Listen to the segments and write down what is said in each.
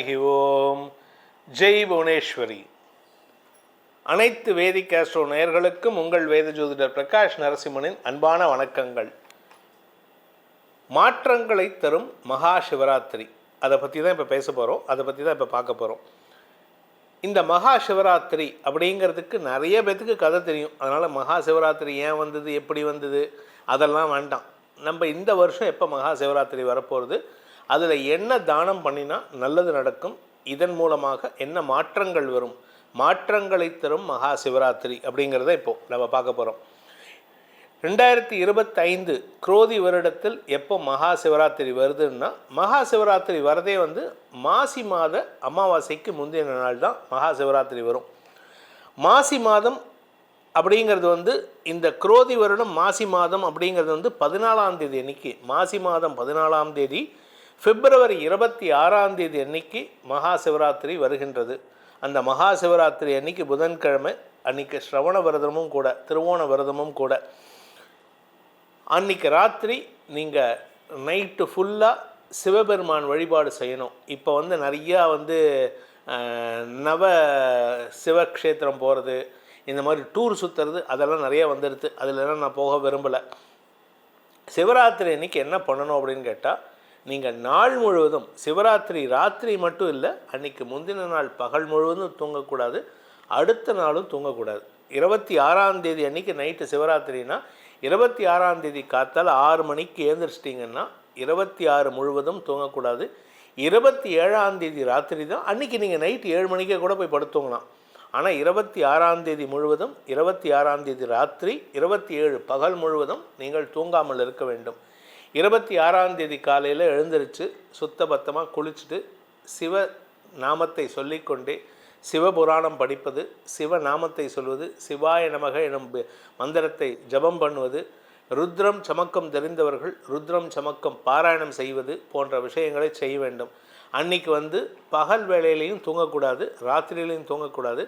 ஹரிஹி ஓம் ஜெய் புவனேஸ்வரி. அனைத்து வேதிக் ஆஸ்ட்ரோ நேயர்களுக்கும் உங்கள் வேத ஜோதிடர் பிரகாஷ் நரசிம்மனின் அன்பான வணக்கங்கள். மாற்றங்களை தரும் மகா சிவராத்திரி. அதை பற்றி தான் இப்போ பேச போகிறோம் அதை பற்றி தான் இப்போ பார்க்க போகிறோம் இந்த மகா சிவராத்திரி அப்படிங்கிறதுக்கு நிறைய பேத்துக்கு கதை தெரியும். அதனால் மகா சிவராத்திரி ஏன் வந்தது? எப்படி வந்தது? அதெல்லாம் வேண்டாம். நம்ம இந்த வருஷம் எப்போ மகா சிவராத்திரி வரப்போகிறது அதில் என்ன தானம் பண்ணினா நல்லது நடக்கும். இதன் மூலமாக என்ன மாற்றங்கள் வரும்? மாற்றங்களை தரும் மகா சிவராத்திரி அப்படிங்கிறத இப்போது நம்ம பார்க்க போகிறோம் ரெண்டாயிரத்தி இருபத்தைந்து குரோதி வருடத்தில் எப்போ மகா சிவராத்திரி வருதுன்னா மகா சிவராத்திரி வரதே வந்து மாசி மாத அமாவாசைக்கு முந்தைய நாள் தான் மகா சிவராத்திரி வரும். மாசி மாதம் அப்படிங்கிறது வந்து இந்த குரோதி வருடம் மாசி மாதம் அப்படிங்கிறது வந்து பதினாலாம் தேதி அன்னைக்கு. மாசி மாதம் பதினாலாம் தேதி பிப்ரவரி இருபத்தி ஆறாம் தேதி அன்னைக்கு மகா சிவராத்திரி வருகின்றது. அந்த மகா சிவராத்திரி அன்னைக்கு புதன்கிழமை அன்னைக்கு ஸ்ரவண விரதமும் கூட திருவோண விரதமும் கூட. அன்னைக்கு ராத்திரி நீங்கள் நைட்டு ஃபுல்லாக சிவபெருமான் வழிபாடு செய்யணும். இப்போ வந்து நிறையா வந்து நவ சிவக்ஷேத்திரம் போகிறது இந்த மாதிரி டூர் சுற்றுறது அதெல்லாம் நிறையா வந்துடுது அதிலலாம் நான் போக விரும்பலை. சிவராத்திரி அன்னைக்கு என்ன பண்ணணும் அப்படின்னு கேட்டால் நீங்கள் நாள் முழுவதும் சிவராத்திரி ராத்திரி மட்டும் இல்லை அன்னைக்கு முந்தின நாள் பகல் முழுவதும் தூங்கக்கூடாது அடுத்த நாளும் தூங்கக்கூடாது. இருபத்தி ஆறாம் தேதி அன்னைக்கு நைட்டு சிவராத்திரினா இருபத்தி ஆறாம் தேதி காத்தால் ஆறு மணிக்கு ஏந்திரிச்சிட்டிங்கன்னா இருபத்தி ஆறு முழுவதும் தூங்கக்கூடாது. இருபத்தி ஏழாம் தேதி ராத்திரி தான் அன்றைக்கி நீங்கள் நைட்டு ஏழு மணிக்கே கூட போய் படுத்துங்களாம் ஆனால் இருபத்தி ஆறாம் தேதி முழுவதும் இருபத்தி ஆறாம் தேதி ராத்திரி இருபத்தி ஏழு பகல் முழுவதும் நீங்கள் தூங்காமல் இருக்க வேண்டும். இருபத்தி ஆறாம் தேதி காலையில் எழுந்திருச்சு சுத்தபத்தமாக குளிச்சுட்டு சிவ நாமத்தை சொல்லிக்கொண்டே சிவபுராணம் படிப்பது சிவ நாமத்தை சொல்வது சிவாய நமக எனும் மந்திரத்தை ஜபம் பண்ணுவது ருத்ரம் சமக்கம் தெரிந்தவர்கள் ருத்ரம் சமக்கம் பாராயணம் செய்வது போன்ற விஷயங்களை செய்ய வேண்டும். அன்னைக்கு வந்து பகல் வேளையிலையும் தூங்கக்கூடாது ராத்திரியிலையும் தூங்கக்கூடாது.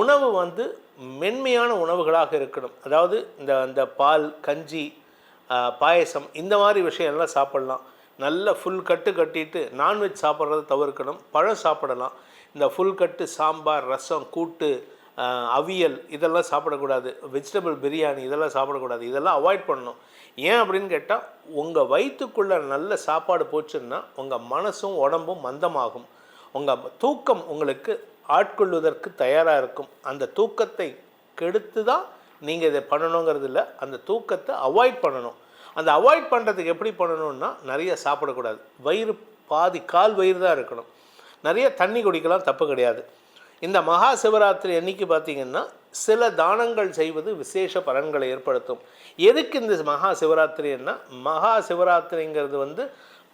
உணவு வந்து மென்மையான உணவுகளாக இருக்கணும். அதாவது இந்த அந்த பால் கஞ்சி பாயசம் இந்த மாதிரி விஷயம்லாம் சாப்பிடலாம். நல்ல ஃபுல் கட்டு கட்டிட்டு நான்வெஜ் சாப்பிட்றத தவிர்க்கணும். பழம் சாப்பிடலாம். இந்த ஃபுல் கட்டு சாம்பார் ரசம் கூட்டு அவியல் இதெல்லாம் சாப்பிடக்கூடாது. வெஜிடபிள் பிரியாணி இதெல்லாம் சாப்பிடக்கூடாது. இதெல்லாம் அவாய்ட் பண்ணணும். ஏன் அப்படின்னு கேட்டால் உங்கள் வயிற்றுக்குள்ளே நல்ல சாப்பாடு போச்சுன்னா உங்கள் மனசும் உடம்பும் மந்தமாகும். உங்கள் தூக்கம் உங்களுக்கு ஆட்கொள்வதற்கு தயாராக இருக்கும். அந்த தூக்கத்தை கெடுத்து தான் நீங்கள் இதை பண்ணணுங்கிறது இல்லை. அந்த தூக்கத்தை அவாய்ட் பண்ணணும். அந்த அவாய்ட் பண்ணுறதுக்கு எப்படி பண்ணணும்னா நிறைய சாப்பிடக்கூடாது. வயிறு பாதி கால் வயிறு தான் இருக்கணும். நிறைய தண்ணி குடிக்கலாம் தப்பு கிடையாது. இந்த மகா சிவராத்திரி அன்னைக்கு பார்த்தீங்கன்னா சில தானங்கள் செய்வது விசேஷ பலன்களை ஏற்படுத்தும். எதுக்கு இந்த மகா சிவராத்திரின்னா மகா சிவராத்திரிங்கிறது வந்து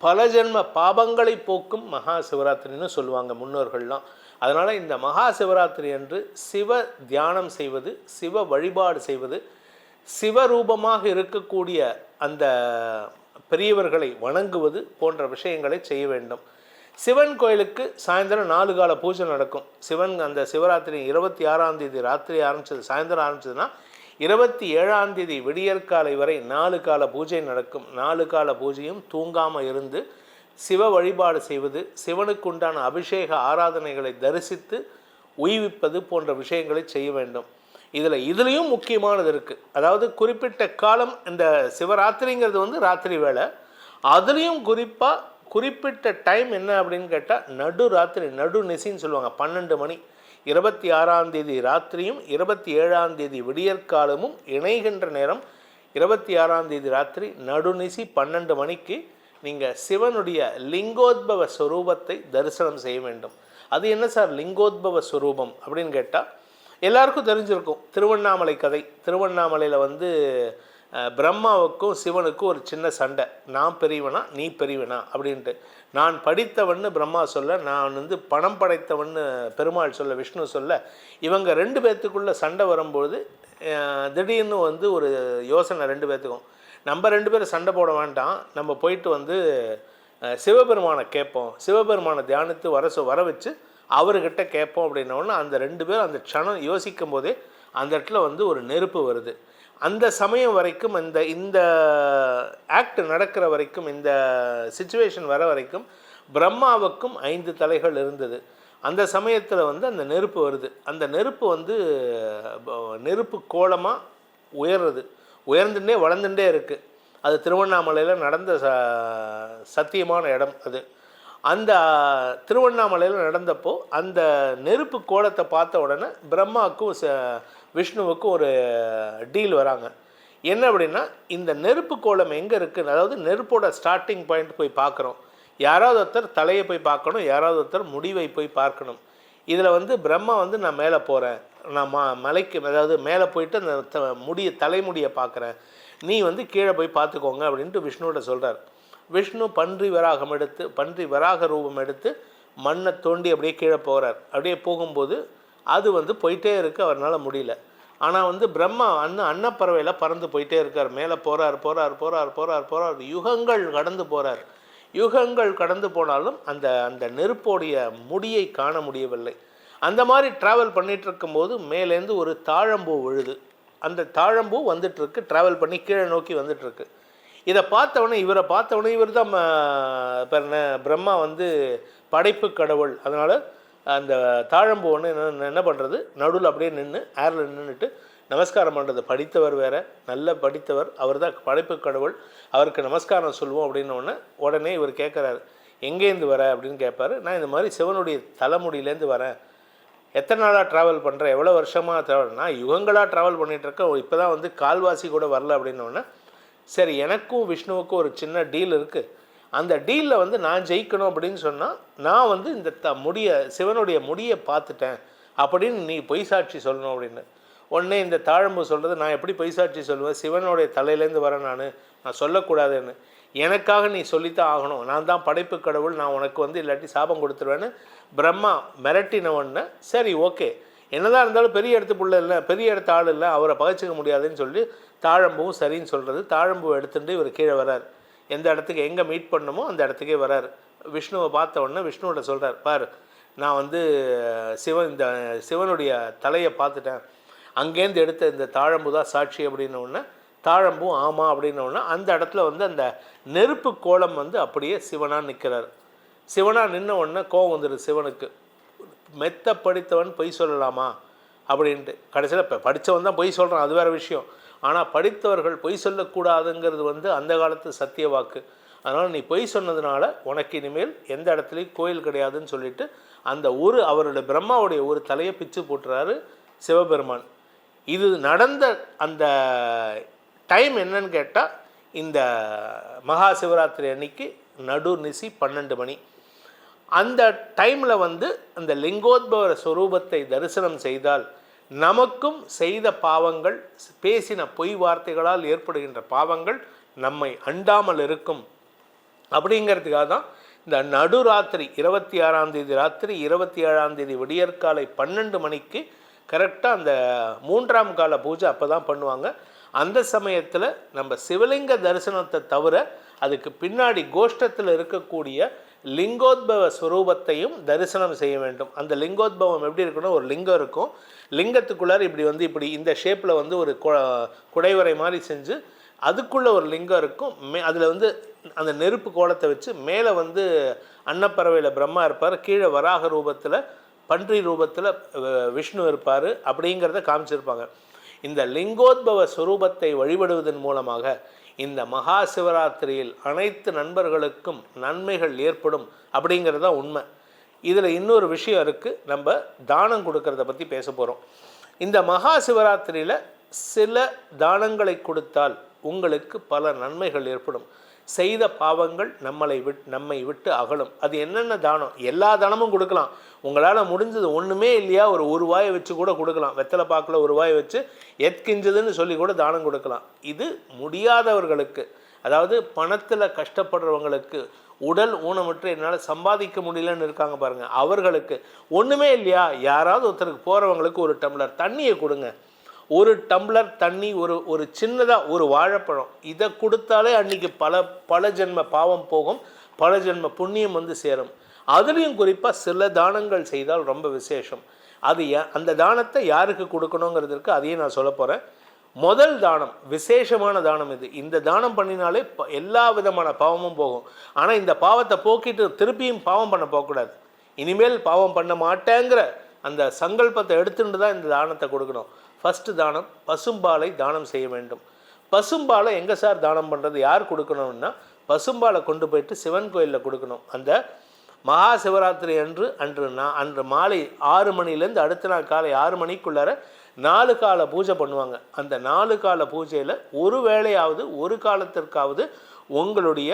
பல ஜென்ம பாபங்களை போக்கும் மகா சிவராத்திரின்னு சொல்லுவாங்க முன்னோர்கள்லாம். அதனால் இந்த மகா சிவராத்திரி அன்று சிவ தியானம் செய்வது சிவ வழிபாடு செய்வது சிவரூபமாக இருக்கக்கூடிய அந்த பெரியவர்களை வணங்குவது போன்ற விஷயங்களை செய்ய வேண்டும். சிவன் கோயிலுக்கு சாயந்தரம் நாலு கால பூஜை நடக்கும். சிவன் அந்த சிவராத்திரி இருபத்தி ஆறாம் தேதி ராத்திரி ஆரம்பிச்சது சாயந்தரம் ஆரம்பிச்சதுன்னா இருபத்தி ஏழாம் தேதி விடியற்காலை வரை நாலு கால பூஜை நடக்கும். நாலு கால பூஜையும் தூங்காமல் இருந்து சிவ வழிபாடு செய்வது சிவனுக்கு உண்டான அபிஷேக ஆராதனைகளை தரிசித்து உய்விப்பது போன்ற விஷயங்களை செய்ய வேண்டும். இதில் இதுலேயும் முக்கியமானது இருக்குது அதாவது குறிப்பிட்ட காலம் இந்த சிவராத்திரிங்கிறது வந்து ராத்திரி வேலை அதுலேயும் குறிப்பாக குறிப்பிட்ட டைம் என்ன அப்படின்னு கேட்டால் நடு ராத்திரி நடு நெசின்னு சொல்லுவாங்க. பன்னெண்டு மணி. இருபத்தி ஆறாம் தேதி ராத்திரியும் இருபத்தி ஏழாம் தேதி விடியற்காலமும் இணைகின்ற நேரம் இருபத்தி ஆறாம் தேதி ராத்திரி நடுநிசி பன்னெண்டு மணிக்கு நீங்கள் சிவனுடைய லிங்கோத்பவ ஸ்வரூபத்தை தரிசனம் செய்ய வேண்டும். அது என்ன சார்? லிங்கோத்பவ ஸ்வரூபம் அப்படின்னு கேட்டால் எல்லாருக்கும் தெரிஞ்சிருக்கும். திருவண்ணாமலை கதை. திருவண்ணாமலையில் வந்து பிரம்மாவுக்கும் சிவனுக்கும் ஒரு சின்ன சண்டை. நான் பெரியவனா நீ பெரியவனா அப்படின்ட்டு. நான் படித்தவன்னு பிரம்மா சொல்ல நான் வந்து பணம் படைத்தவன்னு பெருமாள் சொல்ல விஷ்ணு சொல்ல இவங்க ரெண்டு பேர்த்துக்குள்ளே சண்டை வரும்போது திடீர்னு வந்து ஒரு யோசனை ரெண்டு பேர்த்துக்கும் நம்ம ரெண்டு பேரும் சண்டை போட வேண்டாம். நம்ம போயிட்டு வந்து சிவபெருமானை கேட்போம். சிவபெருமானை தியானித்து வர வர வச்சு அவர்கிட்ட கேட்போம் அப்படின்னோடனே அந்த ரெண்டு பேரும் அந்த க்ஷணம் யோசிக்கும் போதே அந்த இடத்துல வந்து ஒரு நெருப்பு வருது. அந்த சமயம் வரைக்கும் இந்த இந்த ஆக்ட் நடக்கிற வரைக்கும் இந்த சுச்சுவேஷன் வர வரைக்கும் பிரம்மாவுக்கும் ஐந்து தலைகள் இருந்தது. அந்த சமயத்தில் வந்து அந்த நெருப்பு வருது. அந்த நெருப்பு வந்து நெருப்பு கோலமாக உயர்றது. உயர்ந்துட்டே வளர்ந்துட்டே இருக்குது அது திருவண்ணாமலையில் நடந்த ச சத்தியமான இடம் அது. அந்த திருவண்ணாமலையில் நடந்தப்போ அந்த நெருப்பு கோலத்தை பார்த்த உடனே பிரம்மாவுக்கும் ச விஷ்ணுவுக்கும் ஒரு டீல் வராங்க. என்ன அப்படின்னா இந்த நெருப்பு கோலம் எங்கே இருக்குது அதாவது நெருப்போட ஸ்டார்டிங் பாயிண்ட் போய் பார்க்குறோம் யாராவது ஒருத்தர் தலையை போய் பார்க்கணும் யாராவது ஒருத்தர் முடிவை போய் பார்க்கணும். இதில் வந்து பிரம்மா வந்து நான் மேலே போகிறேன் நான் ம மலைக்கு அதாவது மேலே போயிட்டு அந்த த- முடிய தலைமுடியை பார்க்குறேன். நீ வந்து கீழே போய் பார்த்துக்கோங்க அப்படின்ட்டு விஷ்ணுவோட சொல்கிறார் விஷ்ணு பன்றி வராகம் எடுத்து பன்றி வராக ரூபம் எடுத்து மண்ணை தோண்டி அப்படியே கீழே போகிறார் அப்படியே போகும்போது அது வந்து போயிட்டே இருக்கு அவரால் முடியல. ஆனால் வந்து பிரம்மா அண்ணன் அன்னப்பறவையில் பறந்து போயிட்டே இருக்கார். மேலே போகிறார் போகிறார் போகிறார் போகிறார் போகிறார் யுகங்கள் கடந்து போகிறார் யுகங்கள் கடந்து போனாலும் அந்த அந்த நெருப்போடைய முடியை காண முடியவில்லை. அந்த மாதிரி ட்ராவல் பண்ணிட்டு இருக்கும்போது மேலேருந்து ஒரு தாழம்பூ விழுது. அந்த தாழம்பூ வந்துட்டுருக்கு ட்ராவல் பண்ணி கீழே நோக்கி வந்துட்டுருக்கு. இதை பார்த்தவொடனே இவரை பார்த்தவொடனே இவர் தான் பிரம்மா வந்து படைப்பு கடவுள். அதனால் அந்த தாழம்பூ ஒன்று என்ன என்ன பண்ணுறது நடுவில் அப்படியே நின்று ஏரில் நின்றுட்டு நமஸ்காரம் பண்ணுறது படித்தவர் வேற நல்ல படித்தவர். அவர் தான் படைப்பு கடவுள். அவருக்கு நமஸ்காரம் சொல்லுவோம் அப்படின்னு உடனே உடனே இவர் கேட்குறாரு எங்கேருந்து வர? அப்படின்னு கேட்பாரு நான் இந்த மாதிரி சிவனுடைய தலைமுடியிலேருந்து வரேன். எத்தனை நாளாக ட்ராவல் பண்ணுறேன் எவ்வளோ வருஷமாக ட்ராவல்னா யுகங்களாக ட்ராவல் பண்ணிகிட்ருக்கேன் இப்போ தான் வந்து கால்வாசி கூட வரல அப்படின்னோடனே சரி எனக்கும் விஷ்ணுவுக்கும் ஒரு சின்ன டீல் இருக்குது அந்த டீலில் வந்து நான் ஜெயிக்கணும் அப்படின்னு சொன்னால் நான் வந்து இந்த த முடிய சிவனுடைய முடியை பார்த்துட்டேன் அப்படின்னு நீ பொய் சாட்சி சொல்லணும் அப்படின்னு. உடனே இந்த தாழம்பு சொல்கிறது நான் எப்படி பொய் சாட்சி சொல்லுவேன்? சிவனுடைய தலையிலேருந்து வரேன் நான். நான் சொல்லக்கூடாதுன்னு. எனக்காக நீ சொல்லித்தான் ஆகணும். நான் தான் படைப்பு கடவுள் நான் உனக்கு வந்து இல்லாட்டி சாபம் கொடுத்துருவேன்னு பிரம்மா மிரட்டின உடனே சரி ஓகே. என்னதான் இருந்தாலும் பெரிய இடத்து பிள்ளை இல்லை பெரிய இடத்து ஆள் இல்லை அவரை பகைச்சிக்க முடியாதுன்னு சொல்லி தாழம்பும் சரின்னு சொல்கிறது தாழம்பூ எடுத்துட்டு இவர் கீழே வரார் எந்த இடத்துக்கு எங்கே மீட் பண்ணமோ அந்த இடத்துக்கே வரார் விஷ்ணுவை பார்த்த உடனே விஷ்ணுவோட சொல்கிறார் பார் நான் வந்து சிவன் இந்த சிவனுடைய தலையை பார்த்துட்டேன். அங்கேருந்து எடுத்த இந்த தாழம்பு தான் சாட்சி அப்படின்ன தாழம்பும் ஆமாம் அப்படின்ன அந்த இடத்துல வந்து அந்த நெருப்பு கோலம் வந்து அப்படியே சிவனாக நிற்கிறார் சிவனாக நின்ன உடனே கோவம் வந்துடுது சிவனுக்கு மெத்த படித்தவன் பொய் சொல்லலாமா? அப்படின்ட்டு. கடைசியில் இப்போ படித்தவன் தான் பொய் சொல்கிறான் அது வேறு விஷயம். ஆனால் படித்தவர்கள் பொய் சொல்லக்கூடாதுங்கிறது வந்து அந்த காலத்து சத்திய வாக்கு. அதனால் நீ பொய் சொன்னதுனால உனக்கு இனிமேல் எந்த இடத்துலையும் கோயில் கிடையாதுன்னு சொல்லிட்டு அந்த ஒரு அவருடைய பிரம்மாவுடைய ஒரு தலையை பிச்சு போட்டுறாரு சிவபெருமான். இது நடந்த அந்த டைம் என்னன்னு கேட்டால் இந்த மகா சிவராத்திரி அன்னைக்கு நடு நிசி பன்னெண்டு மணி. அந்த டைமில் வந்து அந்த லிங்கோத்பவ ஸ்வரூபத்தை தரிசனம் செய்தால் நமக்கும் செய்த பாவங்கள் பேசின பொய் வார்த்தைகளால் ஏற்படுகின்ற பாவங்கள் நம்மை அண்டாமல் இருக்கும். அப்படிங்கிறதுக்காக தான் இந்த நடுராத்திரி இருபத்தி ஆறாம் தேதி ராத்திரி இருபத்தி ஏழாம் தேதி விடியற்காலை பன்னெண்டு மணிக்கு கரெக்டாக அந்த மூன்றாம் கால பூஜை அப்போ தான் பண்ணுவாங்க. அந்த சமயத்தில் நம்ம சிவலிங்க தரிசனத்தை தவிர அதுக்கு பின்னாடி கோஷ்டத்தில் இருக்கக்கூடிய லிங்கோத்பவ ஸ்வரூபத்தையும் தரிசனம் செய்ய வேண்டும். அந்த லிங்கோத்பவம் எப்படி இருக்குன்னா ஒரு லிங்கம் இருக்கும். லிங்கத்துக்குள்ளார் இப்படி வந்து இப்படி இந்த ஷேப்பில் வந்து ஒரு குடைவரை மாதிரி செஞ்சு அதுக்குள்ளே ஒரு லிங்கம் இருக்கும். மே அதில் வந்து அந்த நெருப்பு கோலத்தை வச்சு மேலே வந்து அன்னப்பறவையில் பிரம்மா இருப்பார். கீழே வராக ரூபத்தில் பன்றி ரூபத்தில் விஷ்ணு இருப்பார். அப்படிங்கிறத காமிச்சிருப்பாங்க. இந்த லிங்கோத்பவ ஸ்வரூபத்தை வழிபடுவதன் மூலமாக இந்த மகா சிவராத்திரியில் அனைத்து நண்பர்களுக்கும் நன்மைகள் ஏற்படும் அப்படிங்கிறது தான் உண்மை. இதில் இன்னொரு விஷயம் இருக்குது நம்ம தானம் கொடுக்கறத பற்றி பேச போகிறோம் இந்த மகா சிவராத்திரியில் சில தானங்களை கொடுத்தால் உங்களுக்கு பல நன்மைகள் ஏற்படும். செய்த பாவங்கள் நம்மளை விட் நம்மை விட்டு அகலும். அது என்னென்ன தானம்? எல்லா தானமும் கொடுக்கலாம். உங்களால் முடிஞ்சது ஒன்றுமே இல்லையா? ஒரு ஒரு வாயை வச்சு கூட கொடுக்கலாம். வெத்தலை பாக்கில் ஒரு வாயை வச்சு எத்கிஞ்சதுன்னு சொல்லி கூட தானம் கொடுக்கலாம். இது முடியாதவர்களுக்கு அதாவது பணத்தில் கஷ்டப்படுறவங்களுக்கு உடல் ஊனமுற்று என்னால் சம்பாதிக்க முடியலன்னு இருக்காங்க பாருங்கள் அவர்களுக்கு ஒன்றுமே இல்லையா? யாராவது ஒருத்தருக்கு போகிறவங்களுக்கு ஒரு டம்ளர் தண்ணியை கொடுங்க. ஒரு டம்ளர் தண்ணி ஒரு ஒரு சின்னதாக ஒரு வாழைப்பழம். இதை கொடுத்தாலே அன்றைக்கி பல பல ஜென்ம பாவம் போகும் பல ஜென்ம புண்ணியம் வந்து சேரும். அதுலேயும் குறிப்பாக சில தானங்கள் செய்தால் ரொம்ப விசேஷம். அது அந்த தானத்தை யாருக்கு கொடுக்கணுங்கிறதுக்கு அதையும் நான் சொல்ல போகிறேன் முதல் தானம் விசேஷமான தானம் இது. இந்த தானம் பண்ணினாலே ப- எல்லா விதமான பாவமும் போகும். ஆனால் இந்த பாவத்தை போக்கிட்டு திருப்பியும் பாவம் பண்ண போகக்கூடாது. இனிமேல் பாவம் பண்ண மாட்டேங்கிற அந்த சங்கல்பத்தை எடுத்துட்டு தான் இந்த தானத்தை கொடுக்கணும். ஃபஸ்ட்டு தானம் பசும்பாலை தானம் செய்ய வேண்டும். பசும்பாலை எங்கே சார் தானம் பண்ணுறது யார் கொடுக்கணும்னா பசும்பாலை கொண்டு போயிட்டு சிவன் கோயிலில் கொடுக்கணும். அந்த மகா சிவராத்திரி அன்று அன்று நான் அன்று மாலை ஆறு மணிலேருந்து அடுத்த நாள் காலை ஆறு மணிக்குள்ளார நாலு கால பூஜை பண்ணுவாங்க. அந்த நாலு கால பூஜையில் ஒரு வேளையாவது ஒரு காலத்திற்காவது உங்களுடைய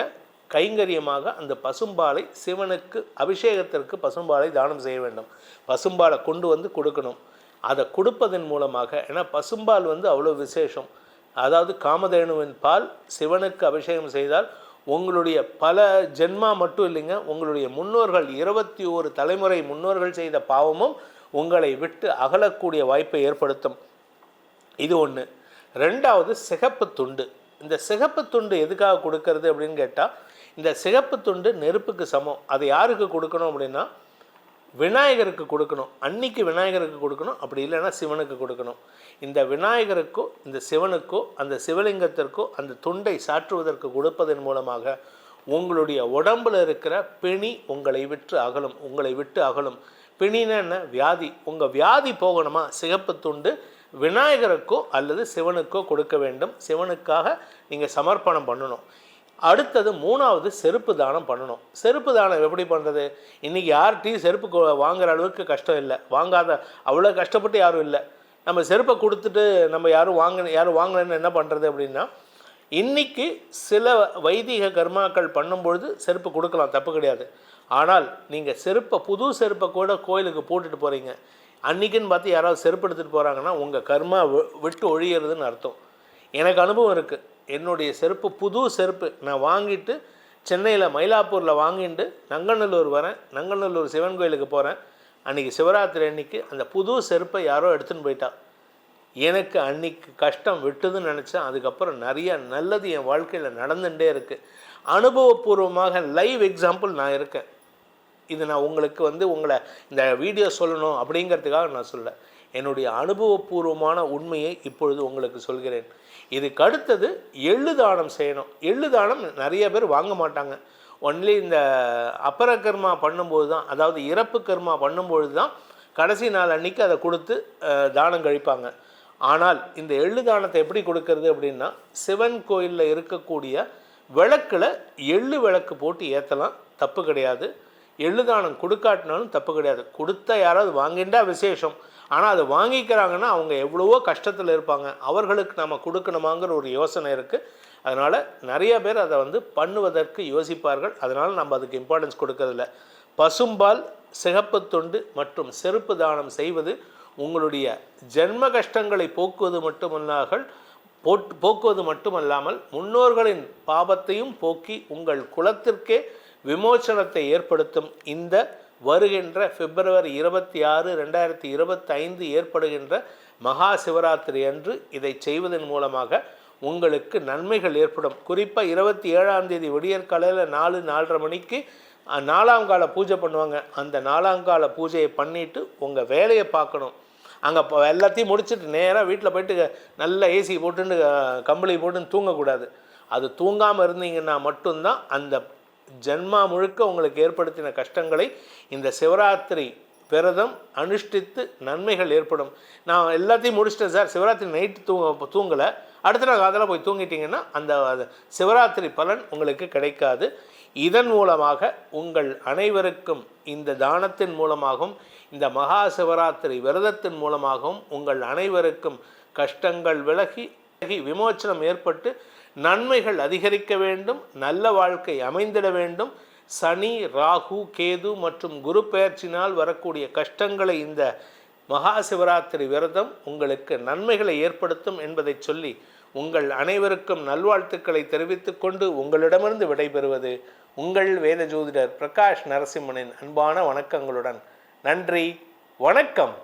கைங்கரியமாக அந்த பசும்பாலை சிவனுக்கு அபிஷேகத்திற்கு பசும்பாலை தானம் செய்ய வேண்டும். பசும்பாலை கொண்டு வந்து கொடுக்கணும். அதை கொடுப்பதன் மூலமாக ஏன்னா பசும்பால் வந்து அவ்வளோ விசேஷம். அதாவது காமதேனுவின் பால் சிவனுக்கு அபிஷேகம் செய்தால் உங்களுடைய பல ஜென்மா மட்டும் இல்லைங்க உங்களுடைய முன்னோர்கள் இருபத்தி ஓரு தலைமுறை முன்னோர்கள் செய்த பாவமும் உங்களை விட்டு அகலக்கூடிய வாய்ப்பை ஏற்படுத்தும். இது ஒன்று ரெண்டாவது சிகப்பு துண்டு. இந்த சிகப்பு துண்டு எதுக்காக கொடுக்கறது அப்படின்னு கேட்டால் இந்த சிகப்பு துண்டு நெருப்புக்கு சமம். அது யாருக்கு கொடுக்கணும் அப்படின்னா விநாயகருக்கு கொடுக்கணும். அன்னைக்கு விநாயகருக்கு கொடுக்கணும். அப்படி இல்லைன்னா சிவனுக்கு கொடுக்கணும். இந்த விநாயகருக்கோ இந்த சிவனுக்கோ அந்த சிவலிங்கத்திற்கோ அந்த துண்டை சாற்றுவதற்கு கொடுப்பதன் மூலமாக உங்களுடைய உடம்புல இருக்கிற பிணி உங்களை விட்டு அகலும் உங்களை விட்டு அகலும். பிணின்னா என்ன? வியாதி. உங்கள் வியாதி போகணுமா? சிகப்பு துண்டு விநாயகருக்கோ அல்லது சிவனுக்கோ கொடுக்க வேண்டும். சிவனுக்காக நீங்கள் சமர்ப்பணம் பண்ணணும். அடுத்தது மூணாவது செருப்பு தானம் பண்ணணும். செருப்பு தானம் எப்படி பண்ணுறது இன்றைக்கி யார்கிட்டையும் செருப்பு வாங்குற அளவுக்கு கஷ்டம் இல்லை. வாங்காத அவ்வளோ கஷ்டப்பட்டு யாரும் இல்லை. நம்ம செருப்பை கொடுத்துட்டு நம்ம யாரும் வாங்க யாரும் வாங்கலைன்னு என்ன பண்ணுறது அப்படின்னா இன்றைக்கி சில வைதிக கர்மாக்கள் பண்ணும்பொழுது செருப்பு கொடுக்கலாம் தப்பு கிடையாது. ஆனால் நீங்கள் செருப்பை புது செருப்பை கூட கோயிலுக்கு போட்டுட்டு போகிறீங்க அன்றைக்குன்னு பார்த்து யாராவது செருப்பு எடுத்துகிட்டு போகிறாங்கன்னா உங்கள் கர்மா விட்டு ஒழியறதுன்னு அர்த்தம். எனக்கு அனுபவம் இருக்குது என்னுடைய செருப்பு புது செருப்பு நான் வாங்கிட்டு சென்னையில் மயிலாப்பூரில் வாங்கிட்டு நங்கநல்லூர் வரேன். நங்கநல்லூர் சிவன் கோயிலுக்கு போகிறேன் அன்றைக்கி சிவராத்திரி அன்னைக்கு அந்த புது செருப்பை யாரோ எடுத்துன்னு போயிட்டா. எனக்கு அன்னைக்கு கஷ்டம் விட்டுதுன்னு நினச்சேன். அதுக்கப்புறம் நிறைய நல்லது என் வாழ்க்கையில் நடந்துகிட்டே இருக்குது அனுபவபூர்வமாக லைவ் எக்ஸாம்பிள் நான் இருக்கேன். இது நான் உங்களுக்கு வந்து உங்களை இந்த வீடியோ சொல்லணும் அப்படிங்கிறதுக்காக நான் சொல்ல என்னுடைய அனுபவபூர்வமான உண்மையை இப்பொழுது உங்களுக்கு சொல்கிறேன். இதுக்கு அடுத்தது எள்ளுதானம் செய்யணும். எள்ளுதானம் நிறைய பேர் வாங்க மாட்டாங்க. ஒன்லி இந்த அப்பர கர்மா பண்ணும்போது தான் அதாவது இறப்பு கர்மா பண்ணும்பொழுது தான் கடைசி நாள் அன்னைக்கு அதை கொடுத்து தானம் கழிப்பாங்க. ஆனால் இந்த எள்ளு தானத்தை எப்படி கொடுக்கறது அப்படின்னா சிவன் கோயிலில் இருக்கக்கூடிய விளக்கில் எள்ளு விளக்கு போட்டு ஏற்றலாம் தப்பு கிடையாது. எழுதானம் கொடுக்காட்டினாலும் தப்பு கிடையாது. கொடுத்த யாராவது வாங்கிண்டா விசேஷம். ஆனால் அதை வாங்கிக்கிறாங்கன்னா அவங்க எவ்வளவோ கஷ்டத்தில் இருப்பாங்க. அவர்களுக்கு நம்ம கொடுக்கணுமாங்கிற ஒரு யோசனை இருக்குது அதனால் நிறைய பேர் அதை வந்து பண்ணுவதற்கு யோசிப்பார்கள். அதனால் நம்ம அதுக்கு இம்பார்ட்டன்ஸ் கொடுக்கறதில்ல. பசும்பால் சிகப்பு தொண்டு மற்றும் செருப்பு தானம் செய்வது உங்களுடைய ஜென்ம கஷ்டங்களை போக்குவது மட்டுமல்லாமல் போட் போக்குவது மட்டுமல்லாமல் முன்னோர்களின் பாபத்தையும் போக்கி உங்கள் குலத்திற்கே விமோசனத்தை ஏற்படுத்தும் இந்த வருகின்ற பிப்ரவரி இருபத்தி ஆறு ரெண்டாயிரத்தி இருபத்தைந்து ஏற்படுகின்ற மகா சிவராத்திரி அன்று இதை செய்வதன் மூலமாக உங்களுக்கு நன்மைகள் ஏற்படும். குறிப்பாக இருபத்தி ஏழாம் தேதி விடியற்காலையில் நாலு நாலரை மணிக்கு நாலாம் கால பூஜை பண்ணுவாங்க. அந்த நாலாம் கால பூஜையை பண்ணிவிட்டு உங்கள் வேலையை பார்க்கணும். அங்கே இப்போ எல்லாத்தையும் முடிச்சுட்டு நேராக வீட்டில் போயிட்டு நல்ல ஏசி போட்டுன்னு கம்பளி போட்டுன்னு தூங்கக்கூடாது. அது தூங்காமல் இருந்தீங்கன்னா மட்டும்தான் அந்த ஜென்மா முழுக்க உங்களுக்கு ஏற்படுத்தின கஷ்டங்களை இந்த சிவராத்திரி விரதம் அனுஷ்டித்து நன்மைகள் ஏற்படும். நான் எல்லாத்தையும் முடிச்சிட்டேன் சார். சிவராத்திரி நைட்டு தூங்க தூங்கலை. அடுத்த நாள் காதலில் போய் தூங்கிட்டீங்கன்னா அந்த அது சிவராத்திரி பலன் உங்களுக்கு கிடைக்காது. இதன் மூலமாக உங்கள் அனைவருக்கும் இந்த தானத்தின் மூலமாகவும் இந்த மகா சிவராத்திரி விரதத்தின் மூலமாகவும் உங்கள் அனைவருக்கும் கஷ்டங்கள் விலகி விமோச்சனம் ஏற்பட்டு நன்மைகள் அதிகரிக்க வேண்டும் நல்ல வாழ்க்கை அமைந்திட வேண்டும். சனி ராகு கேது மற்றும் குரு பெயர்ச்சினால் வரக்கூடிய கஷ்டங்களை இந்த மகா சிவராத்திரி விரதம் உங்களுக்கு நன்மைகளை ஏற்படுத்தும் என்பதை சொல்லி உங்கள் அனைவருக்கும் நல்வாழ்த்துக்களை தெரிவித்துக் கொண்டு உங்களிடமிருந்து விடைபெறுவது உங்கள் வேத ஜோதிடர் பிரகாஷ் நரசிம்மனின் அன்பான வணக்கங்களுடன். நன்றி வணக்கம்.